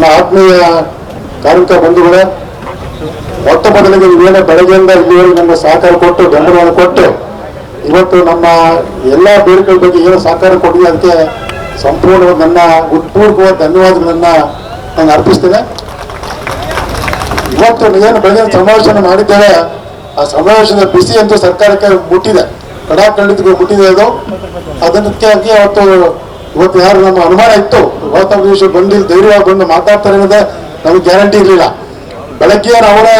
ನನ್ನ ಆತ್ಮೀಯ ಕಾರ್ಮಿಕ ಬಂಧುಗಳೇ, ಮೊಟ್ಟ ಮೊದಲಿಗೆ ಇವೇನೇ ಬೆಳಗ್ಗೆಯಿಂದ ಇಲ್ಲಿವರೆಗೆ ನಮ್ಮ ಸಹಕಾರ ಕೊಟ್ಟು, ಬೆಂಬಲವನ್ನು ಕೊಟ್ಟು, ಇವತ್ತು ನಮ್ಮ ಎಲ್ಲ ಬೇಡಿಕೆಗಳ ಬಗ್ಗೆ ಏನು ಸಹಕಾರ ಕೊಟ್ಟಿದೆ ಅದಕ್ಕೆ ಸಂಪೂರ್ಣ ನನ್ನ ಉತ್ಪೂರ್ವಕವಾದ ಧನ್ಯವಾದಗಳನ್ನು ನಾನು ಅರ್ಪಿಸ್ತೇನೆ. ಇವತ್ತು ಏನು ಬೆಳಗಿನ ಸಮಾವೇಶನ ಮಾಡಿದ್ದೇವೆ, ಆ ಸಮಾವೇಶದ ಬಿಸಿ ಅಂತೂ ಸರ್ಕಾರಕ್ಕೆ ಮುಟ್ಟಿದೆ. ಕಡಾಖಂಡಿತಕ್ಕೆ ಮುಟ್ಟಿದೆ ಅದು. ಅದಕ್ಕೆ ಅವತ್ತು ಇವತ್ತು ಯಾರು ನಮ್ಮ ಅನುಮಾನ ಇತ್ತು? ಗೌತಮ್ ದಿವಸ ಬಂದಿಲ್ಲ, ಧೈರ್ಯವಾಗಿ ಬಂದು ಮಾತಾಡ್ತಾರೆ ಅನ್ನೋದೇ ನಮಗೆ ಗ್ಯಾರಂಟಿ ಇರಲಿಲ್ಲ. ಬೆಳಗ್ಗೆ ಅವರೇ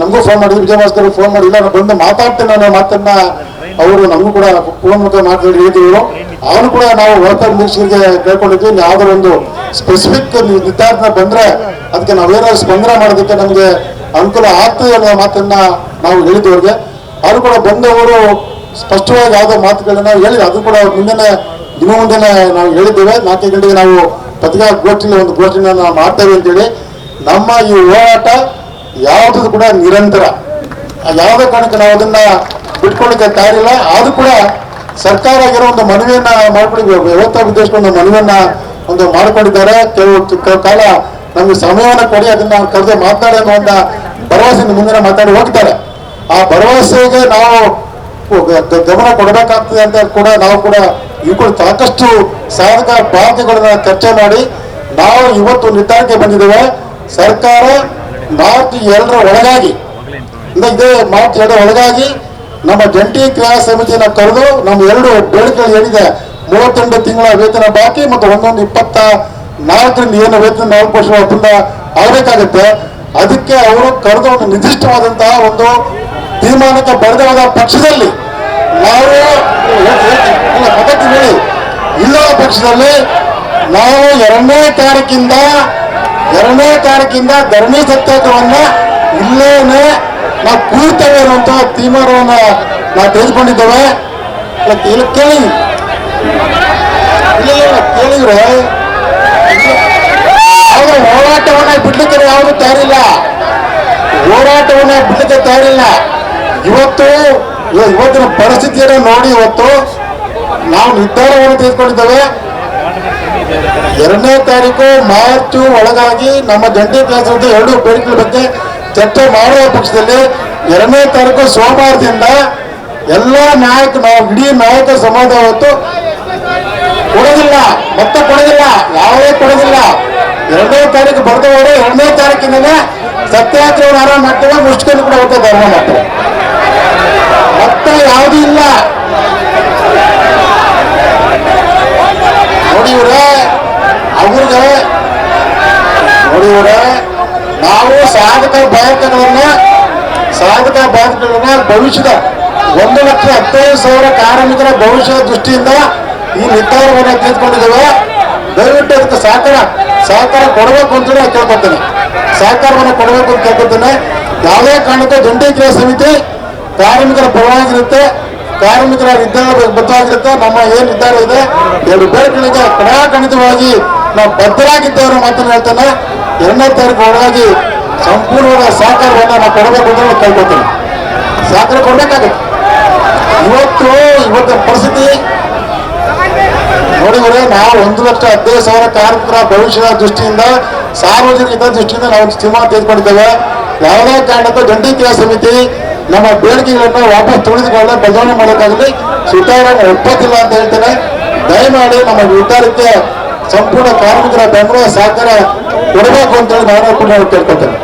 ನಮಗೂ ಫೋನ್ ಮಾಡಿದ್ರು ವಿಜಯ ಫೋನ್ ಮಾಡಿಲ್ಲ ನಾನು ಬಂದು ಮಾತಾಡ್ತೇನೆ ಅನ್ನೋ ಮಾತನ್ನ ಅವರು ನಮಗೂ ಕೂಡ ಫೋನ್ ಮುಖ ಮಾತಾಡಿ ಹೇಳಿದ್ರು ಅವನು ಕೂಡ ನಾವು ಗೌತಮ್ ದೇಶಿಗೆ ಕೇಳ್ಕೊಂಡಿದ್ವಿ. ಯಾವುದೋ ಒಂದು ಸ್ಪೆಸಿಫಿಕ್ ನಿರ್ಧಾರ ಬಂದ್ರೆ ಅದಕ್ಕೆ ನಾವೇನಾದ್ರು ಸ್ಪಂದನೆ ಮಾಡೋದಕ್ಕೆ ನಮಗೆ ಅನುಕೂಲ ಆಗ್ತದೆ ಅನ್ನೋ ಮಾತನ್ನ ನಾವು ಹೇಳಿದವ್ರಿಗೆ ಅವರು ಕೂಡ ಬಂದವರು ಸ್ಪಷ್ಟವಾಗಿ ಯಾವುದೋ ಮಾತುಗಳನ್ನ ಹೇಳಿ ಅದು ಕೂಡ ಮುಂದೆನೆ ಮುಂದೆನೆ ನಾವು ಹೇಳಿದ್ದೇವೆ ನಾಲ್ಕು ಗಂಟೆಗೆ ನಾವು ಪತ್ರಿಕಾಗೋಷ್ಠಿಯಲ್ಲಿ ಒಂದು ಘೋಷಣೆ ನಾವು ಮಾಡ್ತೇವೆ ಅಂತೇಳಿ. ನಮ್ಮ ಈ ಹೋರಾಟ ಯಾವುದು ಕೂಡ ನಿರಂತರ. ಯಾವುದೇ ಕಾರಣಕ್ಕೆ ನಾವು ಅದನ್ನ ಬಿಟ್ಕೊಳ್ಳಿಕ್ಕೆ ತಯಾರಿಲ್ಲ. ಆದ್ರೂ ಕೂಡ ಸರ್ಕಾರ ಆಗಿರೋ ಒಂದು ಮನವಿಯನ್ನ ಮಾಡ್ಕೊಂಡು ವ್ಯವಸ್ಥಾ ಒಂದು ಮನವಿಯನ್ನ ಒಂದು ಮಾಡಿಕೊಂಡಿದ್ದಾರೆ. ಕೆಲವು ಕಾಲ ನಮಗೆ ಸಮಯವನ್ನು ಕೊಡಿ, ಅದನ್ನ ಕರೆದು ಮಾತನಾಡಿ ಅನ್ನೋ ಭರವಸೆಯಿಂದ ಮುಂದಿನ ಮಾತಾಡಿ ಹೋಗ್ತಾರೆ ಆ ಭರವಸೆಗೆ ನಾವು ಗಮನ ಕೊಡಬೇಕಾಗ್ತದೆ ಅಂತ ಕೂಡ ನಾವು ಕೂಡ ಇವ್ಕೊಂಡು ಸಾಕಷ್ಟು ಸಾಧಕ ಬಾಧಕಗಳನ್ನ ಚರ್ಚೆ ಮಾಡಿ ನಾವು ಇವತ್ತು ನಿರ್ಧಾರಕ್ಕೆ ಬಂದಿದ್ದೇವೆ. ಸರ್ಕಾರ ಮಾರ್ಚ್ ಎರಡರ ಒಳಗಾಗಿ ಇದ- ಮಾರ್ಚ್ ಎರಡರ ಒಳಗಾಗಿ ನಮ್ಮ ಜಂಟಿ ಕ್ರಿಯಾ ಸಮಿತಿಯನ್ನ ಕರೆದು ನಮ್ಮ ಎರಡು ಬೇಡಿಕೆಗಳು ಏನಿದೆ, ಮೂವತ್ತೆಂಟು ತಿಂಗಳ ವೇತನ ಬಾಕಿ ಮತ್ತು ಒಂದೊಂದು ಇಪ್ಪತ್ತ ನಾಲ್ಕರಿಂದ ಏನು ವೇತನ ನಾಲ್ಕು ವರ್ಷ ಆಗಬೇಕಾಗುತ್ತೆ. ಅದಕ್ಕೆ ಅವರು ಕರೆದು ಒಂದು ನಿರ್ದಿಷ್ಟವಾದಂತಹ ಒಂದು ತೀರ್ಮಾನಕ್ಕೆ ಬರೆದ ಪಕ್ಷದಲ್ಲಿ ನಾವು ಇಲ್ಲ ಇಲ್ಲದ ಪಕ್ಷದಲ್ಲಿ ನಾವು ಎರಡನೇ ತಾರೀಕಿಂದ ಎರಡನೇ ತಾರೀಕಿಂದ ಧರಣಿ ಸತ್ಯಾಗ್ರಹವನ್ನ ಇಲ್ಲೇನೆ ನಾವು ಕೂರ್ತೇವೆ ಅನ್ನುವಂತಹ ತೀರ್ಮಾನವನ್ನ ನಾವು ತೆಗೆದುಕೊಂಡಿದ್ದೇವೆ. ಕೇಳಿ ಇಲ್ಲ ಕೇಳಿದ್ರೆ ಅವರು ಹೋರಾಟವನ್ನ ಬಿಡ್ಲಿಕ್ಕೆ ಯಾವುದು ತಯಾರಿಲ್ಲ. ಹೋರಾಟವನ್ನ ಬಿಡ್ಲಿಕ್ಕೆ ತಯಾರಿಲ್ಲ. ಇವತ್ತು ಇವ- ಇವತ್ತಿನ ಪರಿಸ್ಥಿತಿಯನ್ನು ನೋಡಿ ಇವತ್ತು ನಾವು ನಿರ್ಧಾರವನ್ನು ತೆಗೆದುಕೊಂಡಿದ್ದೇವೆ. ಎರಡನೇ ತಾರೀಕು ಮಾರ್ಚ್ ಒಳಗಾಗಿ ನಮ್ಮ ಜಂಟಿ ಕೆಲಸದ ಎರಡು ಬೇಡಿಕೆಗಳ ಬಗ್ಗೆ ಚರ್ಚೆ ಮಾಡುವ ಪಕ್ಷದಲ್ಲಿ ಎರಡನೇ ತಾರೀಕು ಸೋಮವಾರದಿಂದ ಎಲ್ಲ ನಾಯಕ ನಾವು ಇಡೀ ನಾಯಕ ಸಮಾಜ ಹೊತ್ತು ಕೊಡೋದಿಲ್ಲ ಮತ್ತೆ ಕೊಡೋದಿಲ್ಲ, ಯಾವುದೇ ಕೊಡೋದಿಲ್ಲ. ಎರಡನೇ ತಾರೀಕು ಬರೆದವರು ಎರಡನೇ ತಾರೀಕಿನಲ್ಲೇ ಸತ್ಯಾಗ್ರಹ ಆರಂಭ ಮಾಡ್ತೇವೆ ಮುಷ್ಕನ್ನು ಕೂಡ ಹೋಗ್ತದೆ ಧರ್ಮ ಮಾಡ್ತೇವೆ ಮತ್ತೆ ಯಾವುದೂ ಇಲ್ಲ. ನೋಡಿ ಇವ್ರೆ, ಅವ್ರಿಗೆ, ನೋಡಿ ಇವ್ರೆ, ನಾವು ಸಾಧಕ ಬಾಧಕಗಳನ್ನ ಸಾಧಕ ಬಾಧಕಗಳನ್ನ ಭವಿಷ್ಯದ ಒಂದು ಲಕ್ಷ ಹತ್ತೈದು ಸಾವಿರ ಕಾರ್ಮಿಕರ ಭವಿಷ್ಯದ ದೃಷ್ಟಿಯಿಂದ ಈ ನಿರ್ಧಾರವನ್ನು ತೆಗೆದುಕೊಂಡಿದ್ದೇವೆ. ದಯವಿಟ್ಟು ಅದಕ್ಕೆ ಸಹಕಾರ ಸಹಕಾರ ಕೊಡಬೇಕು ಅಂತ ಕೇಳ್ಕೊತೇನೆ. ಸಹಕಾರವನ್ನು ಕೊಡಬೇಕು ಅಂತ ಕೇಳ್ಕೊತೇನೆ. ಯಾವುದೇ ಕಾರಣಕ್ಕೂ ಕ್ರಿಯಾ ಸಮಿತಿ ಕಾರ್ಮಿಕರ ಪರವಾಗಿರುತ್ತೆ, ಕಾರ್ಮಿಕರ ನಿರ್ಧಾರ ಬದ್ಧವಾಗಿರುತ್ತೆ ನಮ್ಮ ಏನ್ ನಿರ್ಧಾರ ಇದೆ, ಎರಡು ಬೇಡಿಕೆಗಳಿಗೆ ಕಡಾಖಂಡಿತವಾಗಿ ನಾವು ಬದ್ಧರಾಗಿದ್ದೇವೆ ಮಾತನ್ನು ಹೇಳ್ತಾನೆ. ಎರಡನೇ ತಾರೀಕು ಒಳಗಾಗಿ ಸಂಪೂರ್ಣವಾದ ಸಹಕಾರವನ್ನು ನಾವು ಕೊಡಬೇಕು ಅಂತ ಕೇಳ್ಕೊತೇನೆ ಸಹಕಾರ ಕೊಡಬೇಕಾಗುತ್ತೆ. ಇವತ್ತು ಇವತ್ತಿನ ಪರಿಸ್ಥಿತಿ ನೋಡಿದ್ರೆ ನಾವು ಒಂದು ಲಕ್ಷ ಹದಿನೈದು ಸಾವಿರ ಕಾರ್ಮಿಕರ ಭವಿಷ್ಯದ ದೃಷ್ಟಿಯಿಂದ ಸಾರ್ವಜನಿಕ ದೃಷ್ಟಿಯಿಂದ ನಾವು ತೀರ್ಮಾನ ತೆಗೆದುಕೊಂಡಿದ್ದೇವೆ. ಯಾವುದೇ ಕಾರಣಕ್ಕೂ ಜಂಟಿ ಕ್ರಿಯಾ ಸಮಿತಿ ನಮ್ಮ ಬೇಡಿಕೆಗಳನ್ನ ವಾಪಸ್ ತುಳಿದುಕೊಳ್ಳ ಬದಲಾವಣೆ ಮಾಡೋಕ್ಕಾಗಲಿ ಸುತಾರಾಮ ಒಪ್ಪತ್ತಿಲ್ಲ ಅಂತ ಹೇಳ್ತೇನೆ ದಯಮಾಡಿ ನಮ್ಮ ನಿರ್ಧಾರಕ್ಕೆ ಸಂಪೂರ್ಣ ಕಾರ್ಮಿಕರ ಬೆಂಬಲ ಸಹಕಾರ ಕೊಡಬೇಕು ಅಂತೇಳಿ ನಾನು ಕೂಡ ಕೇಳ್ಕೊತೇನೆ